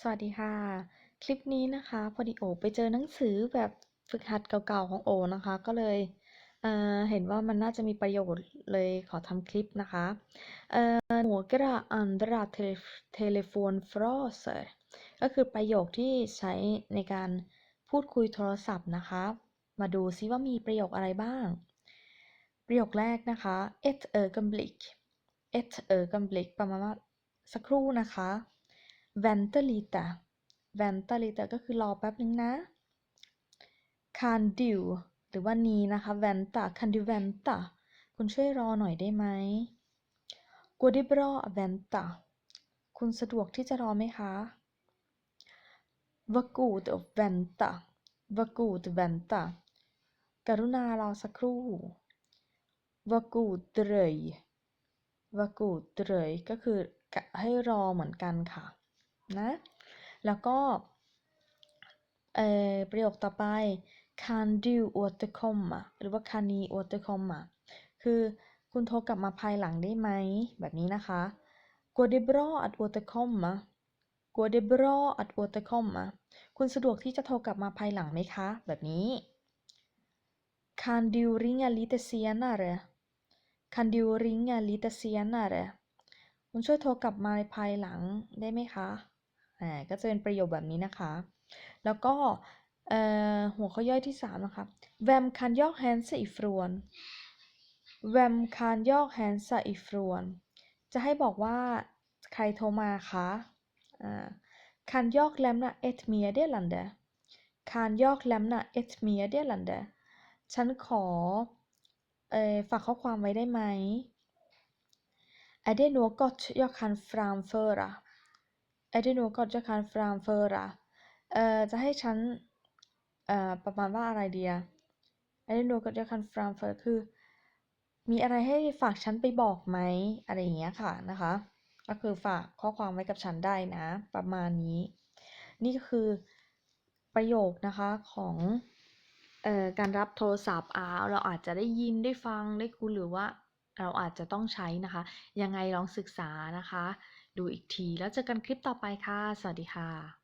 สวัสดีค่ะ คลิปนี้นะคะพอดีโอไปเจอหนังสือแบบฝึกหัดเก่าๆของโอนะคะ ก็เลยเเห็นว่ามันน่าจะมีประโยชน์เลยขอทำคลิปนะคะเอ่อ några andra tele- telefonfraser ก็คือประโยคที่ใช้ในการพูดคุยโทรศัพท์นะคะ มาดูซิว่ามีประโยคอะไรบ้าง ประโยคแรกนะคะ ett ögonblick ett ögonblick ประมาณว่าสักครู่นะคะ vänta lite vänta lite ก็คือรอแป๊บนึงนะ kan du หรือว่านี้นะคะ vänta kan du vänta คุณช่วยรอหน่อยได้ไหม går det bra att vänta คุณสะดวกที่จะรอไหมคะ v a god vänta v a god vänta กรุณารอสักครู่ v a god dröj var god dröj ก็คือให้รอเหมือนกันค่ะ นะ แล้วก็เอ่อประโยคต่อไป kan du återkomma หรือว่า kan ni återkomma คือคุณโทรกลับมาภายหลังได้ไหม แบบนี้นะคะ går det bra att återkomma går det bra att återkomma คุณสะดวกที่จะโทรกลับมาภายหลังไหมคะ แบบนี้ kan du ringa lite senare kan du ringa lite senare คุณช่วยโทรกลับมาในภายหลังได้ไหมคะ อ่าก็จะเป็นประโยคแบบนี้นะคะ แล้วก็เอ่อหัวข้อย่อยที่ 3 นะคะ Vem kan jag hälsa ifrån Vem kan jag hälsa ifrån จะให้บอกว่าใครโทรมาคะอ่า Kan jag lämna ett meddelande Kan jag lämna ett meddelande ฉันขอเอ่อฝากข้อความไว้ได้ไหม Är det något jag kan framföra Är det något jag kan framföra เอ่อจะให้ฉันเอ่อประมาณว่าอะไรเดีย Är det något jag kan framföra คือ มีอะไรให้ฝากฉันไปบอกไหมอะไรอย่างเงี้ยค่ะนะคะ ก็คือฝากข้อความไว้กับฉันได้นะ ประมาณนี้ นี่ก็คือประโยคนะคะของเอ่อการรับโทรศัพท์อาเราอาจจะได้ยินได้ฟังได้คุยหรือว่าเราอาจจะต้องใช้นะคะ ยังไงลองศึกษานะคะ ดูอีกที แล้วเจอกันคลิปต่อไปค่ะ สวัสดีค่ะ